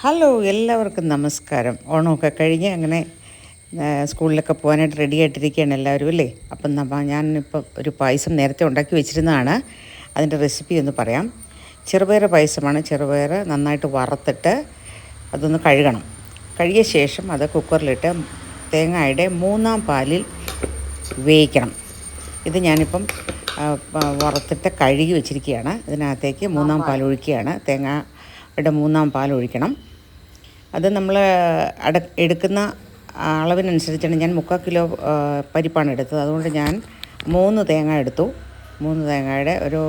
Hello എല്ലാവർക്കും നമസ്കാരം. ഓണമൊക്കെ കഴിഞ്ഞ് അങ്ങനെ സ്കൂളിലൊക്കെ പോകാനായിട്ട് റെഡി ആയിട്ടിരിക്കുകയാണ് എല്ലാവരും അല്ലേ? അപ്പം നമ്മ ഞാനിപ്പോൾ ഒരു പായസം നേരത്തെ ഉണ്ടാക്കി വെച്ചിരുന്നതാണ്. അതിന്റെ റെസിപ്പി ഒന്ന് പറയാം. ചെറുപയർ പായസമാണ്. ചെറുപയർ നന്നായിട്ട് വറുത്തിട്ട് അതൊന്ന് കഴുകണം. കഴുകിയ ശേഷം അത് കുക്കറിലിട്ട് തേങ്ങയുടെ മൂന്നാം പാലിൽ വേവിക്കണം. ഇത് ഞാനിപ്പം വറുത്തിട്ട് കഴുകി വെച്ചിരിക്കുകയാണ്. ഇതിനകത്തേക്ക് മൂന്നാം പാൽ. ഒഴിക്കുകയാണ്. തേങ്ങയുടെ മൂന്നാം പാൽ ഒഴിക്കണം. അത് നമ്മൾ അട എടുക്കുന്ന അളവിനനുസരിച്ചാണ് ഞാൻ മുക്കാൽ കിലോ പരിപ്പാണ് എടുത്തത്. അതുകൊണ്ട് ഞാൻ മൂന്ന് തേങ്ങ എടുത്തു. മൂന്ന് തേങ്ങയുടെ ഒരു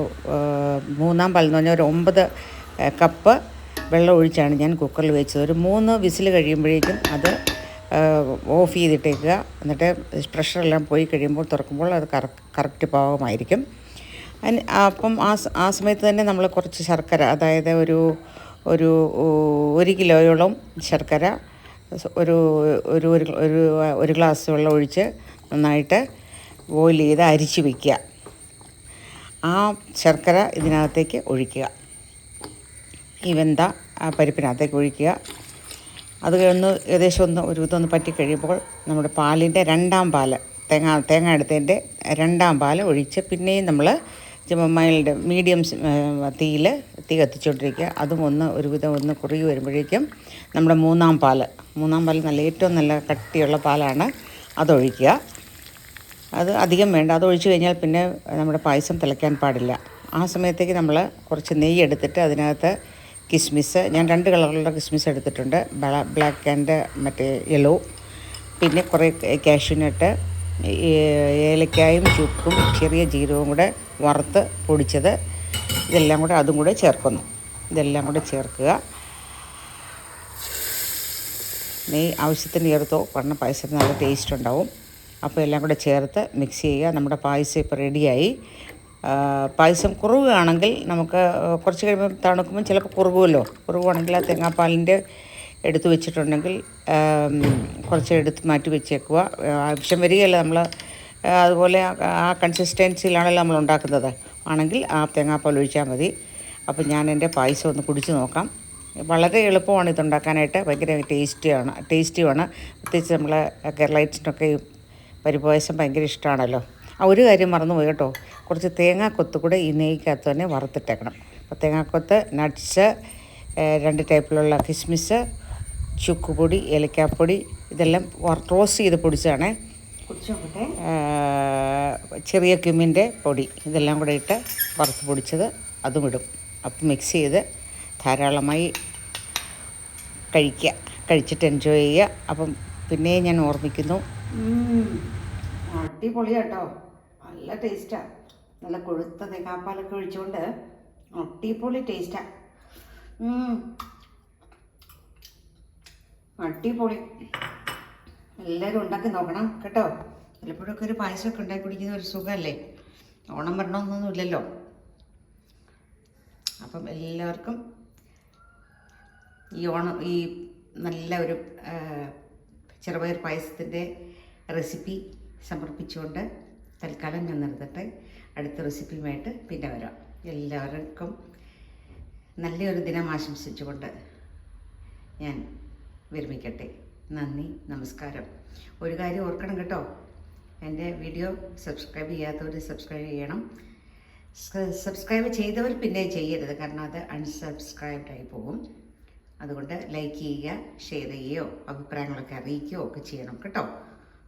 മൂന്നാം പാൽ എന്ന് പറഞ്ഞാൽ ഒരു ഒമ്പത് കപ്പ് വെള്ളം ഒഴിച്ചാണ് ഞാൻ കുക്കറിൽ വെച്ചത്. ഒരു മൂന്ന് വിസിൽ കഴിയുമ്പോഴേക്കും അത് ഓഫ് ചെയ്തിട്ടേക്കുക. എന്നിട്ട് പ്രഷറെല്ലാം പോയി കഴിയുമ്പോൾ തുറക്കുമ്പോൾ അത് കറ കറക്റ്റ് പാകമായിരിക്കും. അപ്പം ആ ആ സമയത്ത് തന്നെ നമ്മൾ കുറച്ച് ശർക്കര അതായത് ഒരു ഒരു ഒരു കിലോയോളം ശർക്കര ഒരു ഒരു ഒരു ഒരു ഗ്ലാസ് വെള്ളം ഒഴിച്ച് നന്നായിട്ട് ബോയിൽ ചെയ്ത് അരിച്ച് വയ്ക്കുക ആ ശർക്കര ഇതിനകത്തേക്ക് ഒഴിക്കുക. ഈ വെന്ത ആ പരിപ്പിനകത്തേക്ക് ഒഴിക്കുക. അത് ഒന്ന് ഏകദേശം ഒന്ന് ഒരു ഇതൊന്ന് പറ്റി കഴിയുമ്പോൾ നമ്മുടെ പാലിന്റെ രണ്ടാം പാൽ തേങ്ങ തേങ്ങ എടുത്തതിന്റെ രണ്ടാം പാൽ ഒഴിച്ച് പിന്നെയും നമ്മൾ മൈൽഡ് മീഡിയം തീയിൽ തീ കത്തിച്ചുകൊണ്ടിരിക്കുക. അതും ഒന്ന് ഒരുവിധം ഒന്ന് കുറുകി വരുമ്പോഴേക്കും നമ്മുടെ മൂന്നാം പാൽ മൂന്നാം പാൽ നല്ല ഏറ്റവും നല്ല കട്ടിയുള്ള പാലാണ് അതൊഴിക്കുക. അത് അധികം വേണ്ട. അത് ഒഴിച്ചു കഴിഞ്ഞാൽ പിന്നെ നമ്മുടെ പായസം തിളയ്ക്കാൻ പാടില്ല. ആ സമയത്തേക്ക് നമ്മൾ കുറച്ച് നെയ്യ് എടുത്തിട്ട് അതിനകത്ത് കിസ്മിസ് ഞാൻ രണ്ട് കളറുള്ള കിസ്മിസ് എടുത്തിട്ടുണ്ട്. ബ്ലാക്ക് ആൻഡ് മറ്റേ യെല്ലോ. പിന്നെ കുറേ കാഷ്യൂനട്ട് ഏലക്കായും ചുക്കും ചെറിയ ജീരകവും കൂടെ വറുത്ത് പൊടിച്ചത് ഇതെല്ലാം കൂടെ അതും കൂടെ ചേർക്കുന്നു. ഇതെല്ലാം കൂടെ ചേർക്കുക. നെയ് ആവശ്യത്തിന് ചേർത്തോ പറഞ്ഞ പായസത്തിന് നല്ല ടേസ്റ്റ് ഉണ്ടാവും. അപ്പോൾ എല്ലാം കൂടെ ചേർത്ത് മിക്സ് ചെയ്യുക. നമ്മുടെ പായസം ഇപ്പോൾ റെഡിയായി പായസം കുറുകുകയാണെങ്കിൽ നമുക്ക് കുറച്ച് കഴിയുമ്പോൾ തണുക്കുമ്പോൾ ചിലപ്പോൾ കുറുകുമല്ലോ. കുറുകുവാണെങ്കിൽ ആ തേങ്ങാപ്പാലിന്റെ എടുത്ത് വെച്ചിട്ടുണ്ടെങ്കിൽ കുറച്ച് എടുത്ത് മാറ്റി വെച്ചേക്കുക. ആവശ്യം വരികയല്ല നമ്മൾ അതുപോലെ ആ- കൺസിസ്റ്റൻസിയിലാണല്ലോ നമ്മൾ ഉണ്ടാക്കുന്നത്. ആണെങ്കിൽ ആ തേങ്ങാപ്പാൽ ഒഴിച്ചാൽ മതി. അപ്പോൾ ഞാൻ എന്റെ പായസം ഒന്ന് കുടിച്ച് നോക്കാം. വളരെ എളുപ്പമാണ് ഇതുണ്ടാക്കാനായിട്ട്. ഭയങ്കര ടേസ്റ്റിയാണ് ടേസ്റ്റിയുമാണ്. പ്രത്യേകിച്ച് നമ്മൾ കേരളൈറ്റ്സിനൊക്കെ ഈ പരിപ്പ് പായസം ഭയങ്കര ഇഷ്ടമാണല്ലോ. ആ ഒരു കാര്യം മറന്നുപോയി കേട്ടോ. കുറച്ച് തേങ്ങാക്കൊത്ത് കൂടെ ഈ നെയ്ക്കകത്ത് തന്നെ വറുത്തിട്ടേക്കണം. അപ്പോൾ തേങ്ങാക്കൊത്ത് നട്ട്സ് രണ്ട് ടൈപ്പിലുള്ള കിസ്മിസ് ചുക്കുപൊടി ഏലക്കാപ്പൊടി ഇതെല്ലാം റോസ്റ്റ് ചെയ്ത് പൊടിച്ചാണ് ചെറിയ ക്യുമിന്റെ പൊടി ഇതെല്ലാം കൂടെ ഇട്ട് വറുത്ത് പൊടിച്ചത് അതും ഇടും. അപ്പം മിക്സ് ചെയ്ത് ധാരാളമായി കഴിക്കുക കഴിച്ചിട്ട് എൻജോയ് ചെയ്യുക. അപ്പം പിന്നെ ഞാൻ ഓർമ്മിക്കുന്നു. അടിപൊളിയാട്ടോ. നല്ല ടേസ്റ്റാണ് നല്ല കൊഴുത്ത തേങ്ങാപ്പാലൊക്കെ ഒഴിച്ചുകൊണ്ട് അടിപൊളി ടേസ്റ്റാണ് അടിപൊളി. എല്ലാവരും ഉണ്ടാക്കി നോക്കണം കേട്ടോ. ചിലപ്പോഴൊക്കെ ഒരു പായസമൊക്കെ ഉണ്ടാക്കി കുടിക്കുന്ന ഒരു സുഖമല്ലേ? ഓണം വരണമെന്നൊന്നും ഇല്ലല്ലോ. അപ്പം എല്ലാവർക്കും ഈ ഓണം ഈ നല്ല ഒരു ചെറുപയർ പായസത്തിന്റെ റെസിപ്പി സമർപ്പിച്ചുകൊണ്ട് തൽക്കാലം ഞാൻ നിർത്തട്ടെ. അടുത്ത റെസിപ്പിയുമായിട്ട് പിന്നെ വരാം. എല്ലാവർക്കും നല്ലൊരു ദിനം ആശംസിച്ചുകൊണ്ട് ഞാൻ വിരമിക്കട്ടെ. നന്ദി നമസ്കാരം. ഒരു കാര്യം ഓർക്കണം കേട്ടോ. എന്റെ വീഡിയോ സബ്സ്ക്രൈബ് ചെയ്യാത്തവർ സബ്സ്ക്രൈബ് ചെയ്യണം. സബ്സ്ക്രൈബ് ചെയ്തവർ പിന്നെ ചെയ്യരുത്. കാരണം അത് അൺസബ്സ്ക്രൈബ്ഡ് ആയി പോകും. അതുകൊണ്ട് ലൈക്ക് ചെയ്യുക ഷെയർ ചെയ്യുകയോ അഭിപ്രായങ്ങളൊക്കെ അറിയിക്കുകയോ ഒക്കെ ചെയ്യണം കേട്ടോ.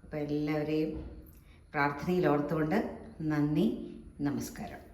അപ്പോൾ എല്ലാവരെയും പ്രാർത്ഥനയിൽ ഓർത്തുകൊണ്ട് നന്ദി നമസ്കാരം.